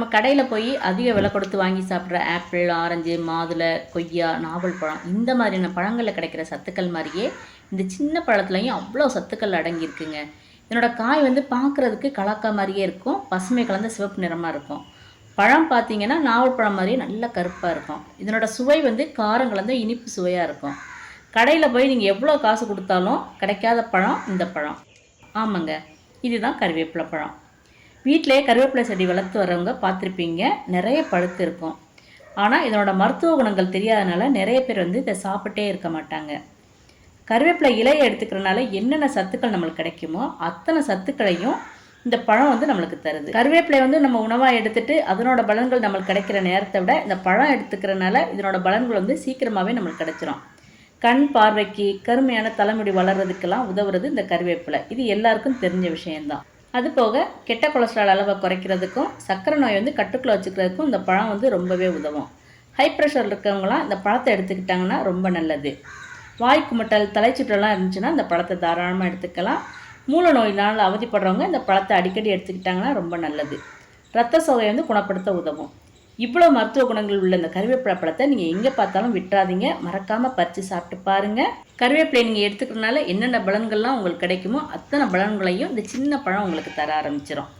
நம்ம கடையில் போய் அதிக விலை கொடுத்து வாங்கி சாப்பிட்ற ஆப்பிள் ஆரஞ்சு மாதுளை கொய்யா நாவல் பழம் இந்த மாதிரியான பழங்களில் கிடைக்கிற சத்துக்கள் மாதிரியே இந்த சின்ன பழத்துலையும் அவ்வளோ சத்துக்கள் அடங்கியிருக்குங்க. இதனோட காய் வந்து பார்க்குறதுக்கு கலக்க மாதிரியே இருக்கும். பசுமை கலந்த சிவப்பு நிறமாக இருக்கும். பழம் பார்த்தீங்கன்னா நாவல் பழம் மாதிரியே நல்ல கருப்பாக இருக்கும். இதனோட சுவை வந்து காரம் கலந்த இனிப்பு சுவையாக இருக்கும். கடையில் போய் நீங்கள் எவ்வளோ காசு கொடுத்தாலும் கிடைக்காத பழம் இந்த பழம். ஆமாங்க. இதுதான் கருவேப்பிலை பழம். வீட்டிலே கருவேப்பிலை செடி வளர்த்து வரவங்க பார்த்துருப்பீங்க. நிறைய பழுத்து இருக்கும். ஆனால் இதனோட மருத்துவ குணங்கள் தெரியாதனால நிறைய பேர் வந்து இதை சாப்பிட்டே இருக்க மாட்டாங்க. கருவேப்பிலை இலையை எடுத்துக்கிறனால என்னென்ன சத்துக்கள் நம்மளுக்கு கிடைக்குமோ அத்தனை சத்துக்களையும் இந்த பழம் வந்து நம்மளுக்கு தருது. கருவேப்பிலை வந்து நம்ம உணவாக எடுத்துட்டு அதனோட பலன்கள் நம்மளுக்கு கிடைக்கிற நேரத்தை விட இந்த பழம் எடுத்துக்கிறனால இதனோட பலன்கள் வந்து சீக்கிரமாகவே நம்மளுக்கு கிடைச்சிரும். கண் பார்வைக்கு கருமையான தலைமுடி வளர்றதுக்கெல்லாம் உதவுறது இந்த கருவேப்பிலை. இது எல்லாருக்கும் தெரிஞ்ச விஷயம்தான். அது போக கெட்ட கொலஸ்ட்ரால் அளவை குறைக்கிறதுக்கும் சர்க்கரை நோய் வந்து கட்டுக்குள்ள வச்சுக்கிறதுக்கும் இந்த பழம் வந்து ரொம்பவே உதவும். ஹை ப்ரெஷர் இருக்கவங்களாம் இந்த பழத்தை எடுத்துக்கிட்டாங்கன்னா ரொம்ப நல்லது. வாய் குமட்டல் தலைச்சுற்றலாம் இருந்துச்சுன்னா இந்த பழத்தை தாராளமாக எடுத்துக்கலாம். மூல நோயினால் அவதிப்படுறவங்க இந்த பழத்தை அடிக்கடி எடுத்துக்கிட்டாங்கன்னா ரொம்ப நல்லது. ரத்த சோகையை வந்து குணப்படுத்த உதவும். இவ்வளோ மருத்துவ குணங்கள் உள்ள இந்த கருவேப்பிலை பழத்தை நீங்கள் எங்கே பார்த்தாலும் விட்டுறாதீங்க. மறக்காமல் பறித்து சாப்பிட்டு பாருங்கள் கருவேப்பிலை நீங்கள் எடுத்துக்கிறனால என்னென்ன பலன்கள்லாம் உங்களுக்கு கிடைக்குமோ அத்தனை பலன்களையும் இந்த சின்ன பழம் உங்களுக்கு தர ஆரம்பிச்சிடும்